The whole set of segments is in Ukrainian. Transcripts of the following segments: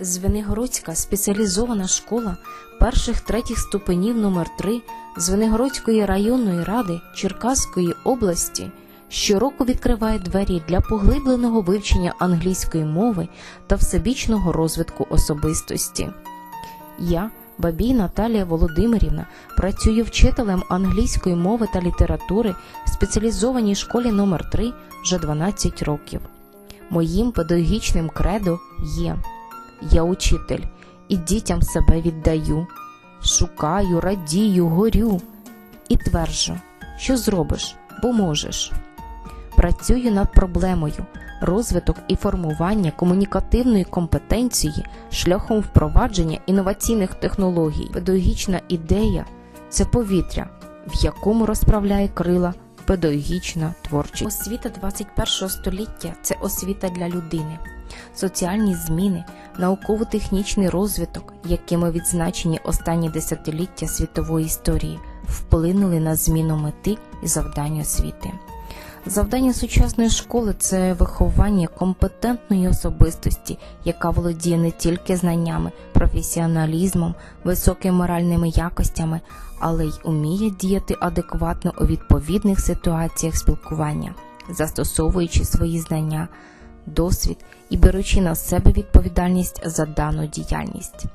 Звенигородська спеціалізована школа перших третіх ступенів номер 3 Звенигородської районної ради Черкаської області щороку відкриває двері для поглибленого вивчення англійської мови та всебічного розвитку особистості. Я, Бабій Наталія Володимирівна, працюю вчителем англійської мови та літератури в спеціалізованій школі номер 3 вже 12 років. Моїм педагогічним кредо є Я учитель і дітям себе віддаю, шукаю, радію, горю і тверджу, що зробиш, бо можеш. Працюю над проблемою розвиток і формування комунікативної компетенції шляхом впровадження інноваційних технологій. Педагогічна ідея це повітря, в якому розправляє крила педагогічна творчість. Освіта 21 століття це освіта для людини. Соціальні зміни, науково-технічний розвиток, якими відзначені останні десятиліття світової історії, вплинули на зміну мети і завдань освіти. Завдання сучасної школи це виховання компетентної особистості, яка володіє не тільки знаннями, професіоналізмом, високими моральними якостями, але й уміє діяти адекватно у відповідних ситуаціях спілкування, застосовуючи свої знання, досвід і беручи на себе відповідальність за дану діяльність.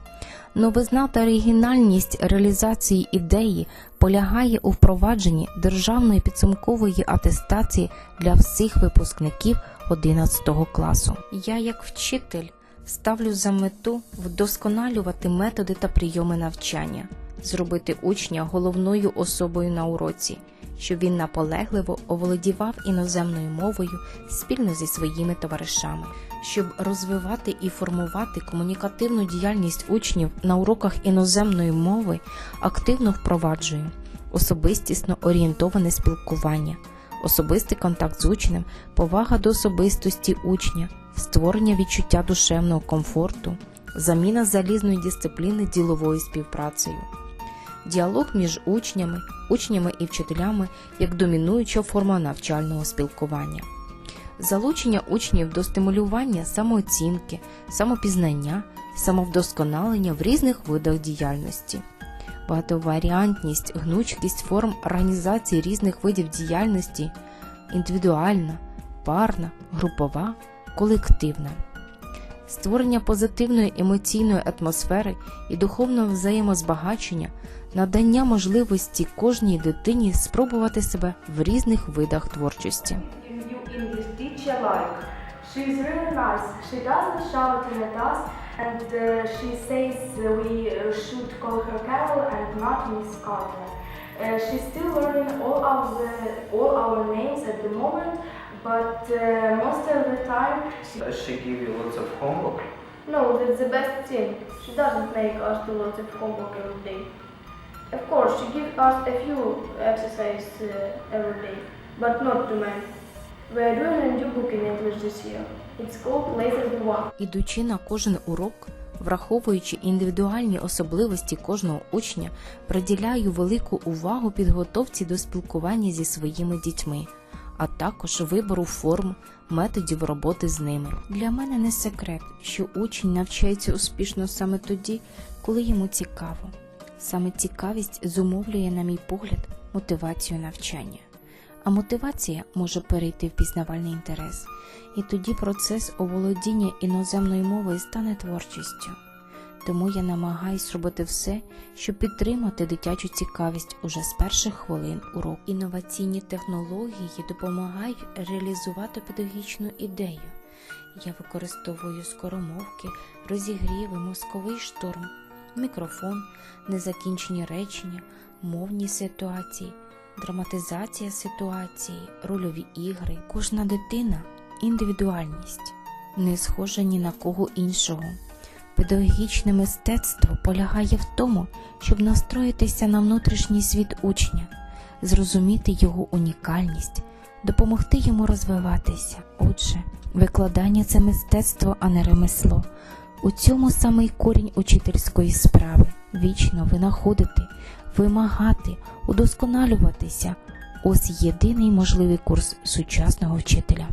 Новизна та оригінальність реалізації ідеї полягає у впровадженні державної підсумкової атестації для всіх випускників 11 класу. Я, як вчитель, ставлю за мету вдосконалювати методи та прийоми навчання, зробити учня головною особою на уроці, щоб він наполегливо оволодівав іноземною мовою спільно зі своїми товаришами щоб розвивати і формувати комунікативну діяльність учнів на уроках іноземної мови, активно впроваджую особистісно орієнтоване спілкування, особистий контакт з учнем, повага до особистості учня, створення відчуття душевного комфорту, заміна залізної дисципліни діловою співпрацею. Діалог між учнями, учнями і вчителями як домінуюча форма навчального спілкування залучення учнів до стимулювання самооцінки, самопізнання, самовдосконалення в різних видах діяльності, багатоваріантність, гнучкість форм організації різних видів діяльності, індивідуальна, парна, групова, колективна. Створення позитивної емоційної атмосфери і духовного взаємозбагачення, надання можливості кожній дитині спробувати себе в різних видах творчості. She's really nice. She doesn't shout at us and uh, she says uh, we uh, should call her Carol and not Miss Carter. Uh, she's still learning all the all our names at the moment, but uh, most of the time she Does she give you lots of homework? no, that's the best thing. She doesn't make us do lots of homework every day. Of course, she gives us a few exercises uh, every day, but not too many. We are doing a new book in English this year. It's called Later Than One. Ідучи на кожен урок, враховуючи індивідуальні особливості кожного учня, приділяю велику увагу підготовці до спілкування зі своїми дітьми, а також вибору форм, методів роботи з ними. Для мене не секрет, що учень навчається успішно саме тоді, коли йому цікаво. Саме цікавість зумовлює, на мій погляд, мотивацію навчання. А мотивація може перейти в пізнавальний інтерес, і тоді процес оволодіння іноземною мовою стане творчістю. Тому я намагаюсь робити все, щоб підтримати дитячу цікавість уже з перших хвилин уроку. Інноваційні технології допомагають реалізувати педагогічну ідею. Я використовую скоромовки, розігріви, мозковий шторм, мікрофон, незакінчені речення, мовні ситуації драматизація ситуації, рольові ігри. Кожна дитина індивідуальність, не схожа ні на кого іншого. Педагогічне мистецтво полягає в тому, щоб настроїтися на внутрішній світ учня, зрозуміти його унікальність, допомогти йому розвиватися. Отже, викладання це мистецтво, а не ремесло. У цьому самий корінь учительської справи вічно винаходити, вимагати, удосконалюватися. Ось єдиний можливий курс сучасного вчителя.